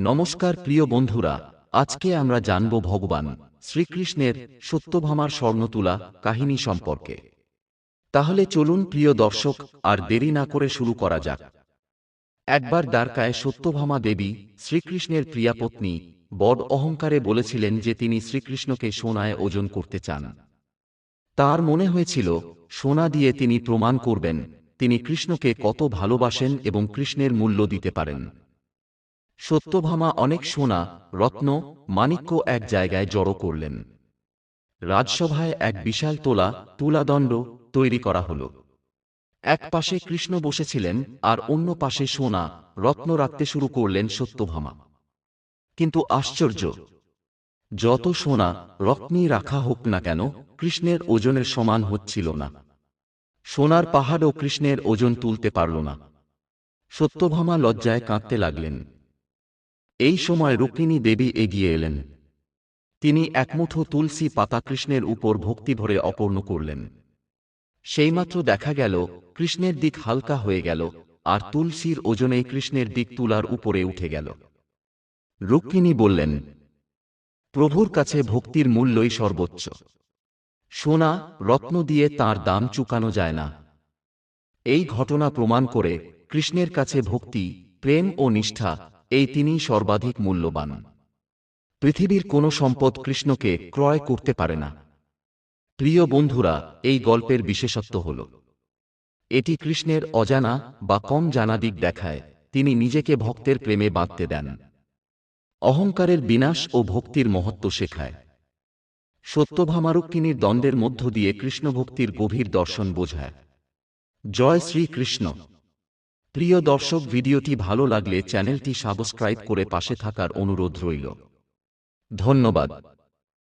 নমস্কার, প্রিয় বন্ধুরা। আজকে আমরা জানব ভগবান শ্রীকৃষ্ণের সত্যভামার স্বর্ণতুলা কাহিনী সম্পর্কে। তাহলে চলুন, প্রিয় দর্শক, আর দেরি না করে শুরু করা যাক। একবার দ্বারকায় সত্যভামা দেবী শ্রীকৃষ্ণের প্রিয়াপত্নী বড অহংকারে বলেছিলেন যে তিনি শ্রীকৃষ্ণকে সোনায় ওজন করতে চান। তার মনে হয়েছিল, সোনা দিয়ে তিনি প্রমাণ করবেন, তিনি কৃষ্ণকে কত ভালোবাসেন এবং কৃষ্ণের মূল্য দিতে পারেন। সত্যভামা অনেক সোনা, রত্ন, মাণিক্য এক জায়গায় জড়ো করলেন। রাজসভায় এক বিশাল তোলা, তুলাদণ্ড তৈরি করা হল। এক পাশে কৃষ্ণ বসেছিলেন আর অন্য পাশে সোনা, রত্ন রাখতে শুরু করলেন সত্যভামা। কিন্তু আশ্চর্য, যত সোনা, রত্নই রাখা হোক না কেন, কৃষ্ণের ওজনের সমান হচ্ছিল না। সোনার পাহাড়ও কৃষ্ণের ওজন তুলতে পারল না। সত্যভামা লজ্জায় কাঁদতে লাগলেন। এই সময় রুক্মিণী দেবী এগিয়ে এলেন। তিনি একমুঠো তুলসী পাতা কৃষ্ণের উপর ভক্তি ভরে অপর্ণ করলেন। সেইমাত্র দেখা গেল, কৃষ্ণের দিক হালকা হয়ে গেল, আর তুলসীর ওজনে কৃষ্ণের দিক তুলার উপরে উঠে গেল। রুক্মিণী বললেন, প্রভুর কাছে ভক্তির মূল্যই সর্বোচ্চ। সোনা, রত্ন দিয়ে তার দাম চুকানো যায় না। এই ঘটনা প্রমাণ করে কৃষ্ণের কাছে ভক্তি, প্রেম ও নিষ্ঠা এই তিনি সর্বাধিক মূল্যবান। পৃথিবীর কোনো সম্পদ কৃষ্ণকে ক্রয় করতে পারে না। প্রিয় বন্ধুরা, এই গল্পের বিশেষত্ব হল, এটি কৃষ্ণের অজানা বা কম জানা দিক দেখায়, তিনি নিজেকে ভক্তের প্রেমে বাঁধতে দেন। অহংকারের বিনাশ ও ভক্তির মহত্ব শেখায়। সত্যভামারুক্মিণীর দ্বন্দ্বের মধ্য দিয়ে কৃষ্ণভক্তির গভীর দর্শন বোঝায়। জয় শ্রীকৃষ্ণ। প্রিয় দর্শক ভিডিওটি ভালো লাগলে চ্যানেলটি সাবস্ক্রাইব করে পাশে থাকার অনুরোধ রইল। ধন্যবাদ।